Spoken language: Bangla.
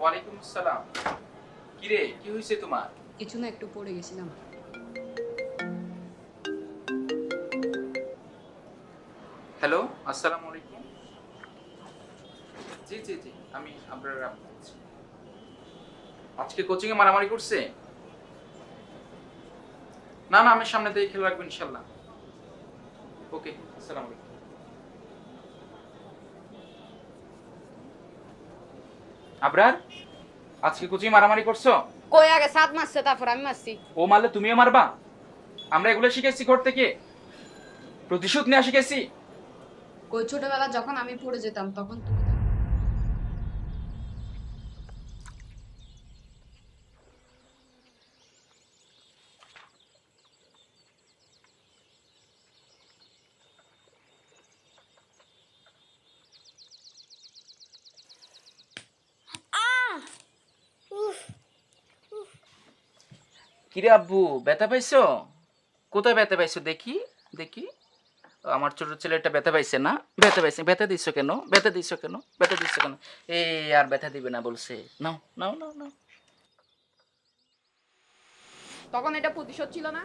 ওয়ালাইকুম আসসালাম। কিরে কি হয়েছে তোমার? কিছু না একটু পড়ে গেছিলাম। হ্যালো আসসালামু আলাইকুম। জি জি জি আমি আপনার বলছি। আজকে কোচিং এ মারামারি করছে? না না আমি সামনে থেকে খেলে রাখব ইনশাল্লাহ। ওকে আসসালামু আলাইকুম। আবরার আজকে কুচি মারামারি করছ? কই আগে সাত মারছে তারপর আমি মারছি। ও মারলে তুমিও মারবা? আমরা এগুলো শিখেছি ঘর থেকে। প্রতিশোধ নেওয়া শিখেছি। কই ছোটবেলা যখন আমি পড়ে যেতাম তখন তুমি কিরে আব্বু, ব্যথা পাইছো? কোথায় ব্যথা পাইছো? দেখি দেখি। আমার ছোট ছেলেটা ব্যথা পাইছে না? ব্যথা পাইছে। ব্যথা দিস কেন? ব্যথা দিস কেন? ব্যথা দিস কেন? এই, আর ব্যথা দিবে না বলছে। নাও নাও নাও নাও। তখন এটা প্রতিশোধ ছিল না?